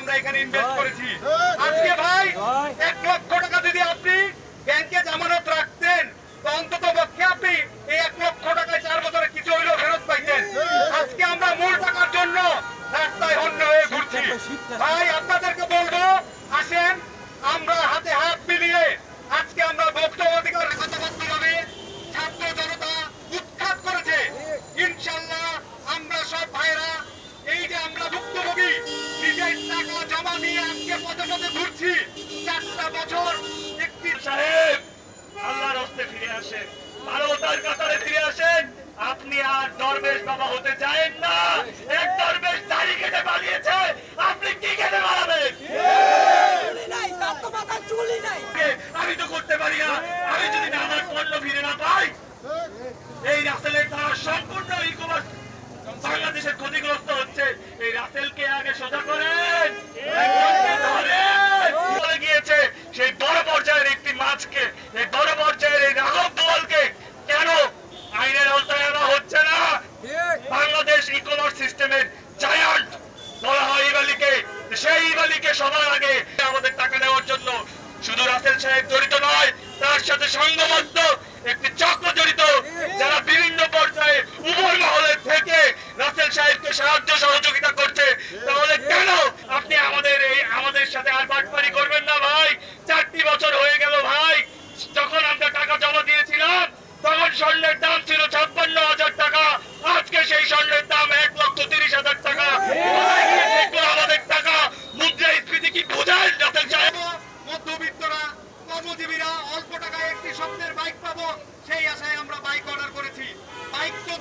Invest করেছি। আজকে ভাই এক লক্ষ টাকা যদি আপনি ব্যাংকে জামানত রাখতেন তো অন্তত পক্ষে আপনি এই এক লক্ষ টাকায় চার বছরে কিছু হইলেও ফেরত পাইতেন। আজকে আমরা মূল টাকার জন্য রাস্তায় হন্য হয়ে ঘুরছি। ভাই আপনাদেরকে বলব আসেন আমরা পদে ঘুরছি চারটা বছর একটি সাহেব আল্লাহর হস্তে ফিরে আসেন। মানবতার কাতারে ফিরে আসেন। আপনি আর দরবেশ বাবা হতে চান না। এক দরবেশ দাড়ি কেটে পালিয়েছে আপনি কি কেটে নাই আমি তো করতে পারি না। আমি যদি আমার পণ্য ফিরে না পাই এই রাসেলের দ্বারা সম্পূর্ণ ই কমার্স বাংলাদেশের ক্ষতিগ্রস্ত হচ্ছে। এই রাসেলকে সিস্টেমের জায়ান্ট বলা হয় ইবালিকে সেই ইবালিকে সবার আগে আমাদের টাকা নেওয়ার জন্য শুধু রাসেল সাহেব জড়িত নয়, তার সাথে সংঘবদ্ধ একটি চক্র জড়িত, যারা বিভিন্ন পর্যায়ে উভয় মহলের থেকে রাসেল সাহেবকে সাহায্য সহযোগিতা করছে তাহলে কেন আপনি আমাদের এই আমাদের সাথে আর বাটপারি করবেন না ভাই চারটি বছর হয়ে গেল ভাই যখন আমরা টাকা জমা দিয়েছিলাম তখন স্বর্ণের দাম ছিল ছাপ্পান্ন হাজার টাকা আজকে সেই স্বর্ণের দাম এক লক্ষ তিরিশ হাজার টাকা কোথায় গিয়েছে এগুলো আমাদের টাকা মুদ্রাস্ফীতি কি বোঝায় রাসেল সাহেব মধ্যবিত্তরা কর্মজীবীরা অল্প টাকায় একটি স্বপ্নের বাইক পাবো সেই আশায় আমরা বাইক অর্ডার করেছি। বাইক তো